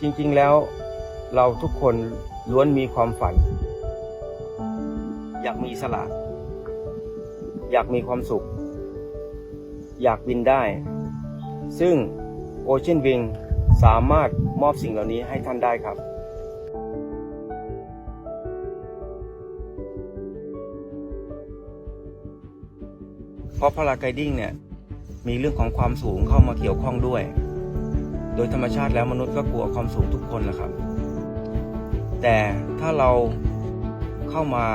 จริงๆแล้วเราทุกคนล้วนมีความฝัน อยากมีสละอยากมีความสุข อยากบินได้ ซึ่ง Ocean Wing สามารถมอบสิ่งเหล่านี้ให้ท่านได้ครับเพราะพาราไกดิ้งเนี่ยมีเรื่องของความสูงเข้ามาเกี่ยวข้องด้วย โดยธรรมชาติแล้วมนุษย์ก็กลัวความสูงทุกคนแหละครับ แต่ถ้าเราเข้ามา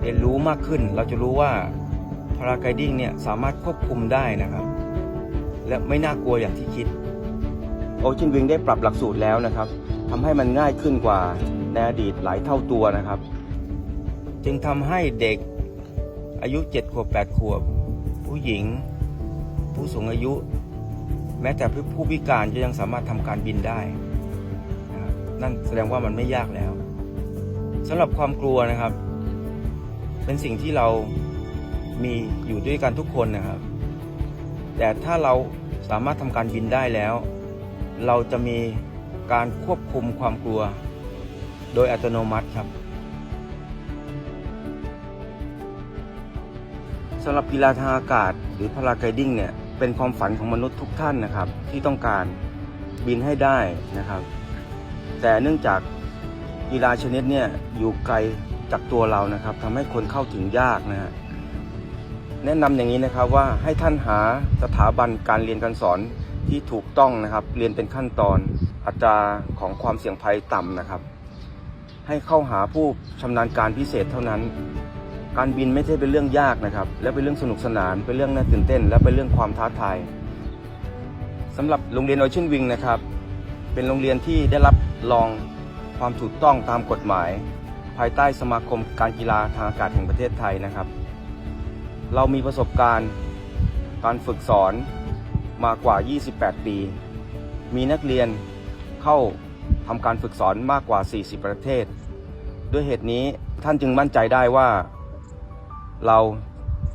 เรียนรู้มากขึ้น เราจะรู้ว่าพาราไกดิ้งเนี่ยสามารถควบคุมได้นะครับ และไม่น่ากลัวอย่างที่คิดโอชินวิงได้ปรับหลักสูตรแล้วนะครับทำให้มันง่ายขึ้นกว่าในอดีตหลายเท่าตัวนะครับ จึงทำให้เด็กอายุ 7 ขวบ 8 ขวบ ผู้หญิง ผู้สูงอายุ แม้แต่ผู้พิการก็ยังสามารถทำการบินได้นะครับนั่นแสดงว่ามันไม่ยากแล้วสำหรับความกลัวนะครับ เป็นสิ่งที่เรามีอยู่ด้วยกันทุกคนนะครับ แต่ถ้าเราสามารถทำการบินได้แล้ว เราจะมีการควบคุมความกลัว โดยอัตโนมัติครับสำหรับกีฬาทางอากาศหรือพาราไกดิ้งเนี่ย เป็นความฝันของมนุษย์ทุกท่านนะครับ ที่ต้องการบินให้ได้นะครับ แต่เนื่องจากกีฬาชนิดเนี่ยอยู่ไกลจากตัวเรานะครับทำให้คนเข้าถึงยากนะฮะแนะนำอย่างนี้นะครับว่าให้ท่านหาสถาบันการเรียนการสอนที่ถูกต้องนะครับ เรียนเป็นขั้นตอนอัตราของความเสี่ยงภัยต่ำนะครับ ให้เข้าหาผู้ชำนาญการพิเศษเท่านั้น การบินไม่ใช่เป็นเรื่องยากนะครับ และเป็นเรื่องสนุกสนาน เป็นเรื่องน่าตื่นเต้น และเป็นเรื่องความท้าทายสำหรับโรงเรียนโอเชียนวิงนะครับ เป็นโรงเรียนที่ได้รับรองความถูกต้องตามกฎหมาย ภายใต้สมาคมการกีฬาทางอากาศแห่งประเทศไทยนะครับ เรามีประสบการณ์การฝึกสอนมากว่า 28 ปี มีนักเรียนเข้าทำการฝึกสอนมากกว่า 40 ประเทศ ด้วยเหตุนี้ท่านจึงมั่นใจได้ว่า เรา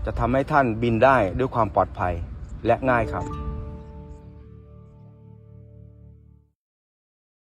จะทำให้ท่านบินได้ด้วยความปลอดภัยและง่ายครับ